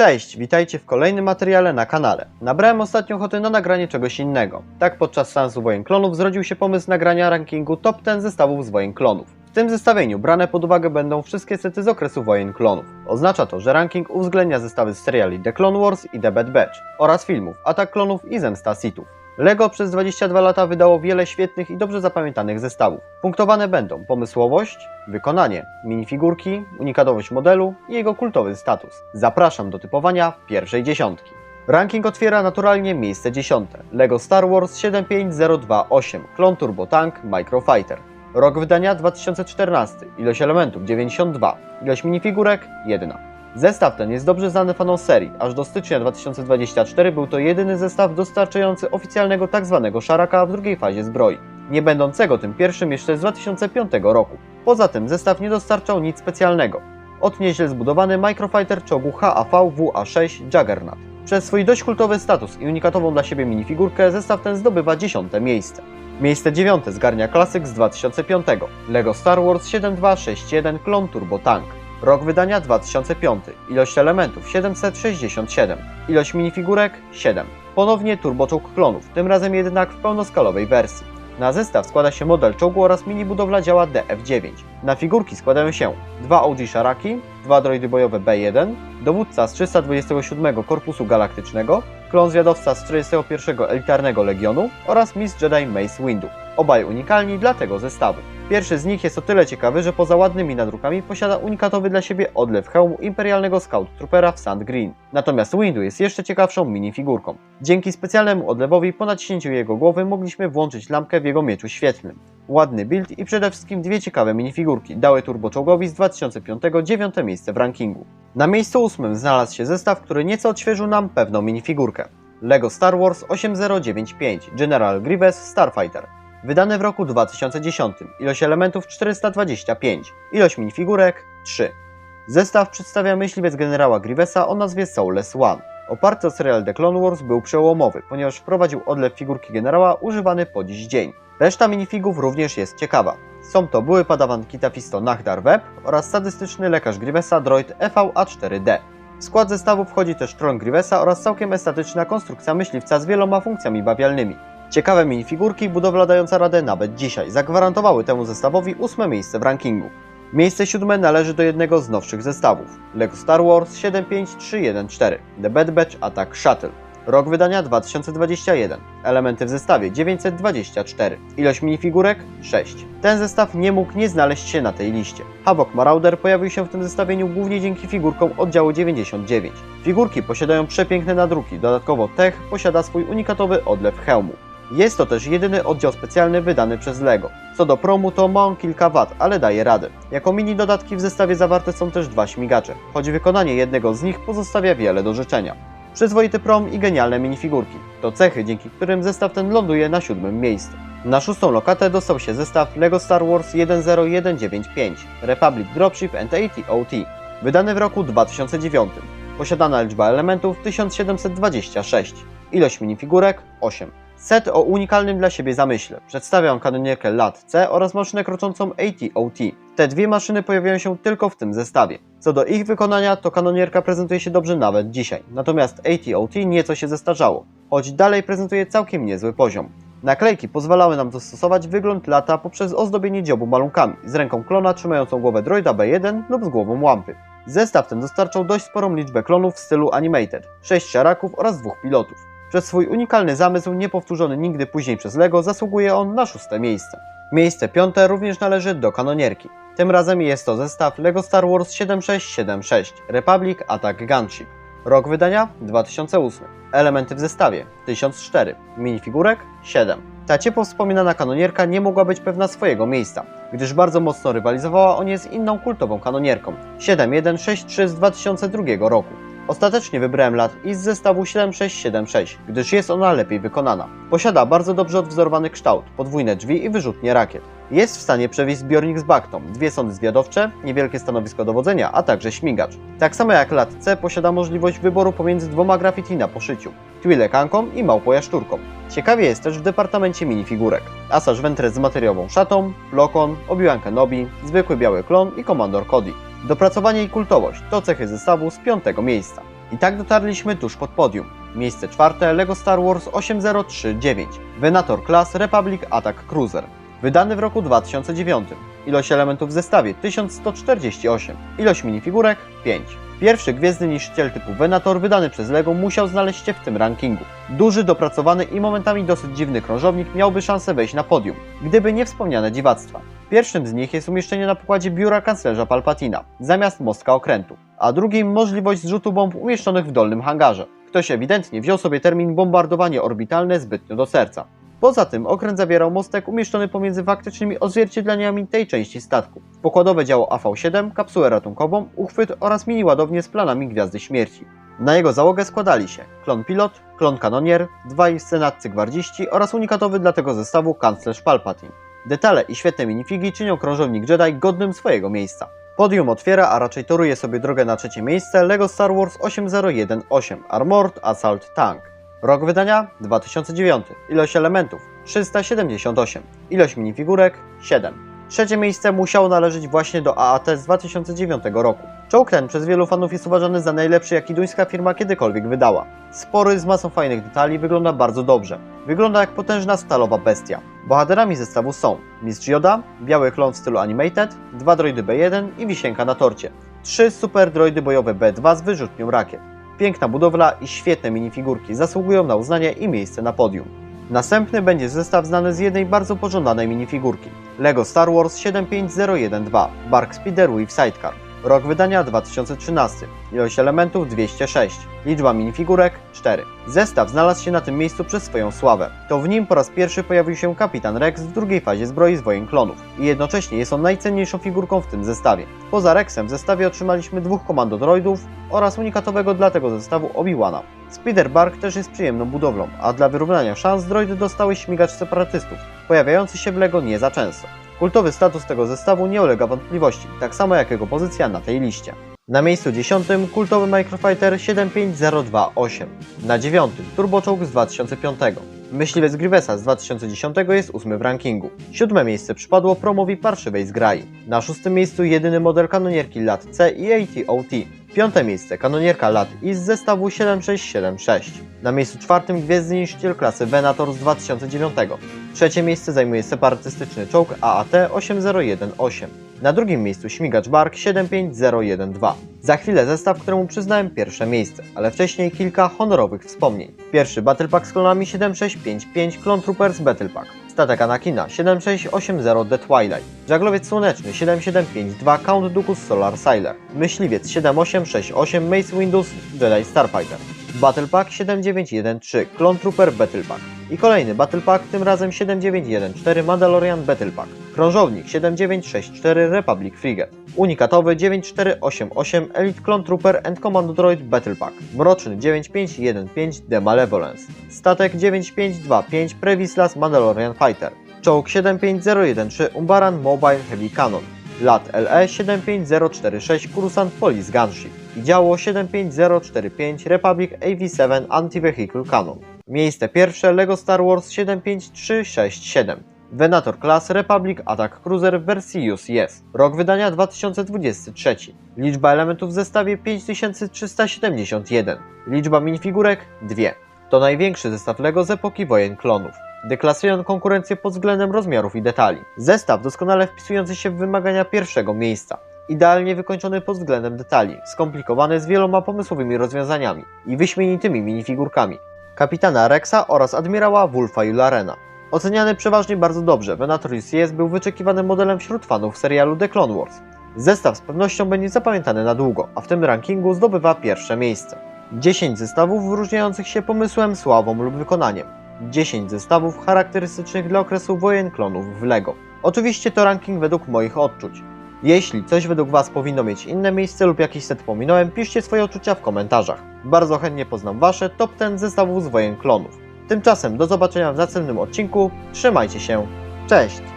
Cześć, witajcie w kolejnym materiale na kanale. Nabrałem ostatnio ochoty na nagranie czegoś innego. Tak podczas seansu Wojen Klonów zrodził się pomysł nagrania rankingu top 10 zestawów z Wojen Klonów. W tym zestawieniu brane pod uwagę będą wszystkie sety z okresu Wojen Klonów. Oznacza to, że ranking uwzględnia zestawy z seriali The Clone Wars i The Bad Batch oraz filmów Atak Klonów i Zemsta Sithów. LEGO przez 22 lata wydało wiele świetnych i dobrze zapamiętanych zestawów. Punktowane będą pomysłowość, wykonanie, minifigurki, unikatowość modelu i jego kultowy status. Zapraszam do typowania pierwszej dziesiątki. Ranking otwiera naturalnie miejsce dziesiąte. LEGO Star Wars 75028 Clone Turbo Tank Microfighter. Rok wydania 2014, ilość elementów 92, ilość minifigurek 1. Zestaw ten jest dobrze znany fanom serii. Aż do stycznia 2024 był to jedyny zestaw dostarczający oficjalnego tzw. szaraka w drugiej fazie zbroi, nie będącego tym pierwszym jeszcze z 2005 roku. Poza tym zestaw nie dostarczał nic specjalnego. Od nieźle zbudowany Microfighter czołgu HAV WA6 Juggernaut. Przez swój dość kultowy status i unikatową dla siebie minifigurkę zestaw ten zdobywa dziesiąte miejsce. Miejsce dziewiąte zgarnia klasyk z 2005 LEGO Star Wars 7261 Clone Turbo Tank. Rok wydania 2005. Ilość elementów 767. Ilość minifigurek 7. Ponownie turboczołg klonów, tym razem jednak w pełnoskalowej wersji. Na zestaw składa się model czołgu oraz mini budowla działa DF9. Na figurki składają się dwa OG Sharaki, dwa droidy bojowe B1, dowódca z 327 Korpusu Galaktycznego, klon zwiadowca z 41 Elitarnego Legionu oraz Miss Jedi Mace Windu. Obaj unikalni dla tego zestawu. Pierwszy z nich jest o tyle ciekawy, że poza ładnymi nadrukami posiada unikatowy dla siebie odlew hełmu imperialnego Scout Troopera w Sand Green. Natomiast Windu jest jeszcze ciekawszą minifigurką. Dzięki specjalnemu odlewowi po naciśnięciu jego głowy mogliśmy włączyć lampkę w jego mieczu świetlnym. Ładny build i przede wszystkim dwie ciekawe minifigurki dały turboczołgowi z 2005 dziewiąte miejsce w rankingu. Na miejscu ósmym znalazł się zestaw, który nieco odświeżył nam pewną minifigurkę. LEGO Star Wars 8095 General Grievous Starfighter. Wydany w roku 2010. Ilość elementów 425. Ilość minifigurek 3. Zestaw przedstawia myśliwiec generała Grievesa o nazwie Soulless One. Oparty o serial The Clone Wars był przełomowy, ponieważ wprowadził odlew figurki generała używany po dziś dzień. Reszta minifigów również jest ciekawa. Są to były padawan Kitafisto Nahdar Web oraz sadystyczny lekarz Grievesa droid EVA-4D. W skład zestawu wchodzi też tron Grievesa oraz całkiem estetyczna konstrukcja myśliwca z wieloma funkcjami bawialnymi. Ciekawe minifigurki, budowla dająca radę nawet dzisiaj, zagwarantowały temu zestawowi ósme miejsce w rankingu. Miejsce siódme należy do jednego z nowszych zestawów LEGO Star Wars 75314 The Bad Batch Attack Shuttle. Rok wydania 2021. Elementy w zestawie 924. Ilość minifigurek 6. Ten zestaw nie mógł nie znaleźć się na tej liście. Havok Marauder pojawił się w tym zestawieniu głównie dzięki figurkom oddziału 99. Figurki posiadają przepiękne nadruki, dodatkowo Tech posiada swój unikatowy odlew hełmu. Jest to też jedyny oddział specjalny wydany przez LEGO. Co do promu to ma on kilka wad, ale daje radę. Jako mini dodatki w zestawie zawarte są też dwa śmigacze, choć wykonanie jednego z nich pozostawia wiele do życzenia. Przyzwoity prom i genialne minifigurki. To cechy, dzięki którym zestaw ten ląduje na siódmym miejscu. Na szóstą lokatę dostał się zestaw LEGO Star Wars 10195 Republic Dropship and AT-OT, wydany w roku 2009. Posiadana liczba elementów 1726. Ilość minifigurek 8. Set o unikalnym dla siebie zamyśle. Przedstawia on kanonierkę LAT-C oraz maszynę kroczącą AT-OT. Te dwie maszyny pojawiają się tylko w tym zestawie. Co do ich wykonania, to kanonierka prezentuje się dobrze nawet dzisiaj. Natomiast AT-OT nieco się zestarzało, choć dalej prezentuje całkiem niezły poziom. Naklejki pozwalały nam dostosować wygląd lata poprzez ozdobienie dziobu malunkami, z ręką klona trzymającą głowę droida B1 lub z głową łampy. Zestaw ten dostarczał dość sporą liczbę klonów w stylu animated, 6 siaraków oraz dwóch pilotów. Przez swój unikalny zamysł, niepowtórzony nigdy później przez LEGO, zasługuje on na szóste miejsce. Miejsce piąte również należy do kanonierki. Tym razem jest to zestaw LEGO Star Wars 7676 Republic Attack Gunship. Rok wydania 2008. Elementy w zestawie 1004. Minifigurek 7. Ta ciepło wspominana kanonierka nie mogła być pewna swojego miejsca, gdyż bardzo mocno rywalizowała o nie z inną kultową kanonierką 7163 z 2002 roku. Ostatecznie wybrałem lat i z zestawu 7676, gdyż jest ona lepiej wykonana. Posiada bardzo dobrze odwzorowany kształt, podwójne drzwi i wyrzutnie rakiet. Jest w stanie przewieźć zbiornik z baktą, dwie sądy zwiadowcze, niewielkie stanowisko dowodzenia, a także śmigacz. Tak samo jak lat C posiada możliwość wyboru pomiędzy dwoma graffiti na poszyciu. Twilekanką i małpą jaszczurką. Ciekawie jest też w departamencie minifigurek. Asaż Ventress z materiałową szatą, Lokon, Obi-Wan Kenobi, zwykły biały klon i Komandor Cody. Dopracowanie i kultowość to cechy zestawu z piątego miejsca. I tak dotarliśmy tuż pod podium. Miejsce czwarte LEGO Star Wars 8039 Venator Class Republic Attack Cruiser. Wydany w roku 2009. Ilość elementów w zestawie 1148. Ilość minifigurek 5. Pierwszy gwiezdny niszczyciel typu Venator wydany przez LEGO musiał znaleźć się w tym rankingu. Duży, dopracowany i momentami dosyć dziwny krążownik miałby szansę wejść na podium, gdyby nie wspomniane dziwactwa. Pierwszym z nich jest umieszczenie na pokładzie biura kanclerza Palpatina, zamiast mostka okrętu, a drugim możliwość zrzutu bomb umieszczonych w dolnym hangarze. Ktoś ewidentnie wziął sobie termin bombardowanie orbitalne zbytnio do serca. Poza tym okręt zawierał mostek umieszczony pomiędzy faktycznymi odzwierciedleniami tej części statku. Pokładowe działo AV-7, kapsułę ratunkową, uchwyt oraz mini ładownię z planami Gwiazdy Śmierci. Na jego załogę składali się klon pilot, klon kanonier, dwaj senatcy gwardziści oraz unikatowy dla tego zestawu kanclerz Palpatine. Detale i świetne minifigi czynią krążownik Jedi godnym swojego miejsca. Podium otwiera, a raczej toruje sobie drogę na trzecie miejsce LEGO Star Wars 8018 Armored Assault Tank. Rok wydania 2009. Ilość elementów 378. Ilość minifigurek 7. Trzecie miejsce musiało należeć właśnie do AAT z 2009 roku. Czołg ten przez wielu fanów jest uważany za najlepszy, jaki duńska firma kiedykolwiek wydała. Spory, z masą fajnych detali, wygląda bardzo dobrze. Wygląda jak potężna stalowa bestia. Bohaterami zestawu są Mistrz Yoda, biały klon w stylu animated, dwa droidy B1 i wisienka na torcie. Trzy super droidy bojowe B2 z wyrzutnią rakiet. Piękna budowla i świetne minifigurki zasługują na uznanie i miejsce na podium. Następny będzie zestaw znany z jednej bardzo pożądanej minifigurki. LEGO Star Wars 75012 Bark Speeder with Sidecar. Rok wydania 2013. Ilość elementów 206. Liczba minifigurek 4. Zestaw znalazł się na tym miejscu przez swoją sławę. To w nim po raz pierwszy pojawił się Kapitan Rex w drugiej fazie zbroi z wojen klonów. I jednocześnie jest on najcenniejszą figurką w tym zestawie. Poza Rexem w zestawie otrzymaliśmy dwóch komando droidów oraz unikatowego dla tego zestawu Obi-Wana. Spiderbark też jest przyjemną budowlą, a dla wyrównania szans droidy dostały śmigacz separatystów, pojawiający się w LEGO nie za często. Kultowy status tego zestawu nie ulega wątpliwości, tak samo jak jego pozycja na tej liście. Na miejscu 10 kultowy Microfighter 75028, na 9 turboczołg z 2005. Myśliwiec Grivesa z 2010 jest ósmy w rankingu. Siódme miejsce przypadło promowi parszywej zgrai. Na szóstym miejscu jedyny model kanonierki LAT C i AT-OT. Piąte miejsce kanonierka LAT I z zestawu 7676. Na miejscu czwartym gwiezdny niszczyciel klasy Venator z 2009. Trzecie miejsce zajmuje separatystyczny czołg AAT 8018. Na drugim miejscu śmigacz Bark 75012. Za chwilę zestaw, któremu przyznałem pierwsze miejsce, ale wcześniej kilka honorowych wspomnień. Pierwszy Battle Pack z klonami 7655 Clone Troopers Battle Pack. Statek Anakina 7680 The Twilight. Żaglowiec Słoneczny 7752 Count Dooku Solar Sailor. Myśliwiec 7868 Mace Windows Jedi Starfighter. Battle Pack 7913 Clone Trooper Battle Pack. I kolejny Battle Pack, tym razem 7914 Mandalorian Battle Pack. Krążownik 7964 Republic Frigate. Unikatowy 9488 Elite Clone Trooper and Commando Droid Battle Pack. Mroczny 9515 The Malevolence. Statek 9525 Previslas Mandalorian Fighter. Czołg 75013 Umbaran Mobile Heavy Cannon. LAT LE 75046 Coruscant Police Gunship i działo 75045 Republic AV-7 Anti-Vehicle Cannon. Miejsce pierwsze LEGO Star Wars 75367 Venator Class Republic Attack Cruiser wersji UCS. Rok wydania 2023. Liczba elementów w zestawie 5371. Liczba minifigurek 2. To największy zestaw LEGO z epoki wojen klonów. Deklasuję on konkurencję pod względem rozmiarów i detali. Zestaw doskonale wpisujący się w wymagania pierwszego miejsca. Idealnie wykończony pod względem detali, skomplikowany z wieloma pomysłowymi rozwiązaniami i wyśmienitymi minifigurkami. Kapitana Rexa oraz admirała Wolfa Yularena. Oceniany przeważnie bardzo dobrze, Venator UCS był wyczekiwanym modelem wśród fanów serialu The Clone Wars. Zestaw z pewnością będzie zapamiętany na długo, a w tym rankingu zdobywa pierwsze miejsce. 10 zestawów wyróżniających się pomysłem, sławą lub wykonaniem. 10 zestawów charakterystycznych dla okresu wojen klonów w LEGO. Oczywiście to ranking według moich odczuć. Jeśli coś według Was powinno mieć inne miejsce lub jakiś set pominąłem, piszcie swoje odczucia w komentarzach. Bardzo chętnie poznam Wasze top 10 zestawów z wojen klonów. Tymczasem do zobaczenia w następnym odcinku. Trzymajcie się. Cześć!